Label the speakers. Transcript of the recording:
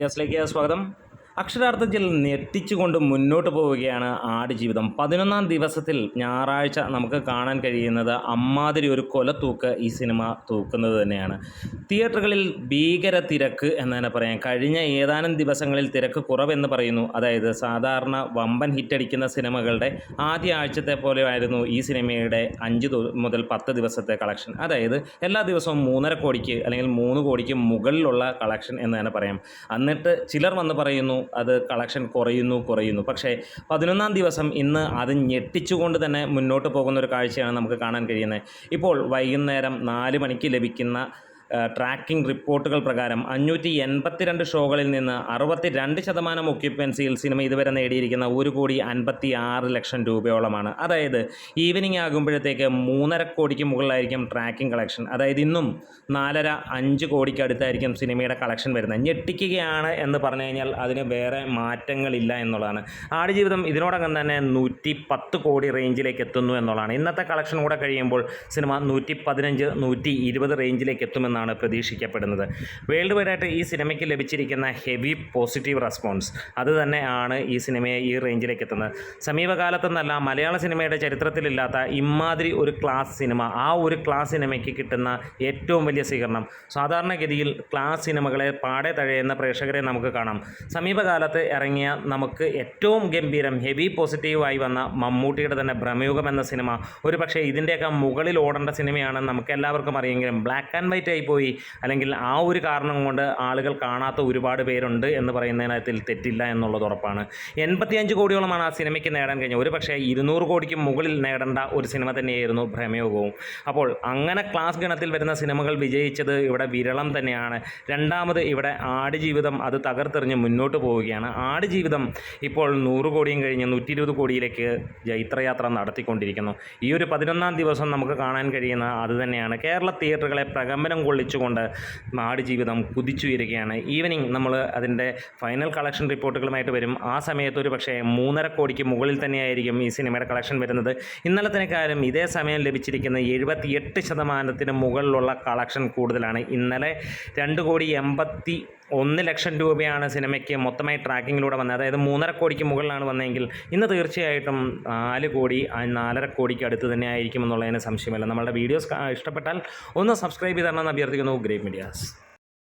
Speaker 1: ന്യൂസിലേക്ക് സ്വാഗതം. അക്ഷരാർത്ഥത്തിൽ ഞെട്ടിച്ചുകൊണ്ട് മുന്നോട്ട് പോവുകയാണ് ആടുജീവിതം പതിനൊന്നാം ദിവസത്തിൽ ഞായറാഴ്ച നമുക്ക് കാണാൻ കഴിയുന്നത് അമ്മാതിരി ഒരു കൊലത്തൂക്ക് ഈ സിനിമ തൂക്കുന്നത് തന്നെയാണ്. തിയേറ്ററുകളിൽ ഭീകര തിരക്ക് എന്ന് തന്നെ പറയാം. കഴിഞ്ഞ ഏതാനും ദിവസങ്ങളിൽ തിരക്ക് കുറവെന്ന് പറയുന്നു. അതായത് സാധാരണ വമ്പൻ ഹിറ്റടിക്കുന്ന സിനിമകളുടെ ആദ്യ ആഴ്ചത്തെ പോലെ ആയിരുന്നു ഈ സിനിമയുടെ അഞ്ച് മുതൽ പത്ത് ദിവസത്തെ കളക്ഷൻ. അതായത് എല്ലാ ദിവസവും മൂന്നര കോടിക്ക് അല്ലെങ്കിൽ മൂന്ന് കോടിക്ക് മുകളിലുള്ള കളക്ഷൻ എന്ന് തന്നെ പറയാം. എന്നിട്ട് ചിലർ വന്ന് പറയുന്നു അത് കളക്ഷൻ കുറയുന്നു കുറയുന്നു. പക്ഷേ പതിനൊന്നാം ദിവസം ഇന്ന് അത് ഞെട്ടിച്ചുകൊണ്ട് തന്നെ മുന്നോട്ട് പോകുന്ന ഒരു കാഴ്ചയാണ് നമുക്ക് കാണാൻ കഴിയുന്നത്. ഇപ്പോൾ വൈകുന്നേരം നാല് മണിക്ക് ലഭിക്കുന്ന ട്രാക്കിംഗ് റിപ്പോർട്ടുകൾ പ്രകാരം അഞ്ഞൂറ്റി എൺപത്തിരണ്ട് ഷോകളിൽ നിന്ന് അറുപത്തി രണ്ട് ശതമാനം ഒക്യുപ്പൻസിയിൽ സിനിമ ഇതുവരെ നേടിയിരിക്കുന്ന ഒരു കോടി അൻപത്തി ആറ് ലക്ഷം രൂപയോളമാണ്. അതായത് ഈവനിങ് ആകുമ്പോഴത്തേക്ക് മൂന്നര കോടിക്ക് മുകളിലായിരിക്കും ട്രാക്കിംഗ് കളക്ഷൻ അതായത് ഇന്നും നാലര അഞ്ച് കോടിക്ക് അടുത്തായിരിക്കും സിനിമയുടെ കളക്ഷൻ വരുന്നത്. ഞെട്ടിക്കുകയാണ് എന്ന് പറഞ്ഞു കഴിഞ്ഞാൽ അതിന് വേറെ മാറ്റങ്ങളില്ല എന്നുള്ളതാണ്. ആടുജീവിതം ഇതിനോടകം തന്നെ നൂറ്റി പത്ത് കോടി റേഞ്ചിലേക്ക് എത്തുന്നു എന്നുള്ളതാണ്. ഇന്നത്തെ കളക്ഷൻ കൂടെ കഴിയുമ്പോൾ സിനിമ നൂറ്റി പതിനഞ്ച് നൂറ്റി ഇരുപത് റേഞ്ചിലേക്ക് എത്തുമെന്നാണ് പ്രതീക്ഷിക്കപ്പെടുന്നത്. വേൾഡ് വൈഡായിട്ട് ഈ സിനിമയ്ക്ക് ലഭിച്ചിരിക്കുന്ന ഹെവി പോസിറ്റീവ് റെസ്പോൺസ് അത് തന്നെയാണ് ഈ സിനിമയെ ഈ റേഞ്ചിലേക്ക് എത്തുന്നത്. സമീപകാലത്തെന്നല്ല മലയാള സിനിമയുടെ ചരിത്രത്തിലില്ലാത്ത ഇമാതിരി ഒരു ക്ലാസ് സിനിമ ആ ഒരു ക്ലാസ് സിനിമയ്ക്ക് കിട്ടുന്ന ഏറ്റവും വലിയ സ്വീകരണം. സാധാരണഗതിയിൽ ക്ലാസ് സിനിമകളെ പാടെ തഴയുന്ന പ്രേക്ഷകരെ നമുക്ക് കാണാം. സമീപകാലത്ത് ഇറങ്ങിയ നമുക്ക് ഏറ്റവും ഗംഭീരം ഹെവി പോസിറ്റീവായി വന്ന മമ്മൂട്ടിയുടെ തന്നെ ഭ്രമയുഗം എന്ന സിനിമ. ഒരു പക്ഷേ ഇതിന്റെയൊക്കെ മുകളിൽ ഓടേണ്ട സിനിമയാണ് നമുക്ക് എല്ലാവർക്കും അറിയെങ്കിലും ബ്ലാക്ക് ആൻഡ് വൈറ്റ് ആയി പോയി. അല്ലെങ്കിൽ ആ ഒരു കാരണം കൊണ്ട് ആളുകൾ കാണാത്ത ഒരുപാട് പേരുണ്ട് എന്ന് പറയുന്നതിനകത്തിൽ തെറ്റില്ല എന്നുള്ളത് ഉറപ്പാണ്. എൺപത്തിയഞ്ച് കോടിയോളമാണ് ആ സിനിമയ്ക്ക് നേടാൻ കഴിഞ്ഞത്. ഒരു പക്ഷേ ഇരുന്നൂറ് കോടിക്ക് മുകളിൽ നേടേണ്ട ഒരു സിനിമ തന്നെയായിരുന്നു ഭ്രമയോഗവും. അപ്പോൾ അങ്ങനെ ക്ലാസ് ഗണത്തിൽ വരുന്ന സിനിമകൾ വിജയിച്ചത് ഇവിടെ വിരളം തന്നെയാണ്. രണ്ടാമത് ഇവിടെ ആടുജീവിതം അത് തകർത്തെറിഞ്ഞ് മുന്നോട്ട് പോവുകയാണ്. ആടുജീവിതം ഇപ്പോൾ നൂറ് കോടിയും കഴിഞ്ഞ് നൂറ്റി ഇരുപത് കോടിയിലേക്ക് ജൈത്രയാത്ര നടത്തിക്കൊണ്ടിരിക്കുന്നു. ഈ ഒരു പതിനൊന്നാം ദിവസം നമുക്ക് കാണാൻ കഴിയുന്ന അത് തന്നെയാണ്. കേരള തിയേറ്ററുകളെ പ്രകമ്പനം കൊള്ളിച്ചുകൊണ്ട് ആടുജീവിതം കുതിച്ചുയരുകയാണ്. ഈവനിങ് നമ്മൾ അതിന്റെ ഫൈനൽ കളക്ഷൻ റിപ്പോർട്ടുകളുമായിട്ട് വരും. ആ സമയത്ത് ഒരു പക്ഷേ മൂന്നര കോടിക്ക് മുകളിൽ തന്നെയായിരിക്കും ഈ സിനിമയുടെ കളക്ഷൻ വരുന്നത്. ഇന്നലത്തിനേക്കാളും ഇതേ സമയം ലഭിച്ചിരിക്കുന്ന എഴുപത്തിയെട്ട് ശതമാനത്തിന് മുകളിലുള്ള കളക്ഷൻ കൂടുതലാണ്. ഇന്നലെ രണ്ട് കോടി എൺപത്തി ഒന്ന് ലക്ഷം രൂപയാണ് സിനിമയ്ക്ക് മൊത്തമായി ട്രാക്കിങ്ങിലൂടെ വന്നത്. അതായത് മൂന്നര കോടിക്ക് മുകളിലാണ് വന്നതെങ്കിൽ ഇന്ന് തീർച്ചയായിട്ടും നാല് കോടി നാലര കോടിക്ക് അടുത്ത് തന്നെ ആയിരിക്കും എന്നുള്ളതിന് സംശയമില്ല. നമ്മളുടെ വീഡിയോസ് ഇഷ്ടപ്പെട്ടാൽ ഒന്ന് സബ്സ്ക്രൈബ് ചെയ്ത് തരണമെന്ന് അഭ്യർത്ഥിക്കുന്നു. Great medias.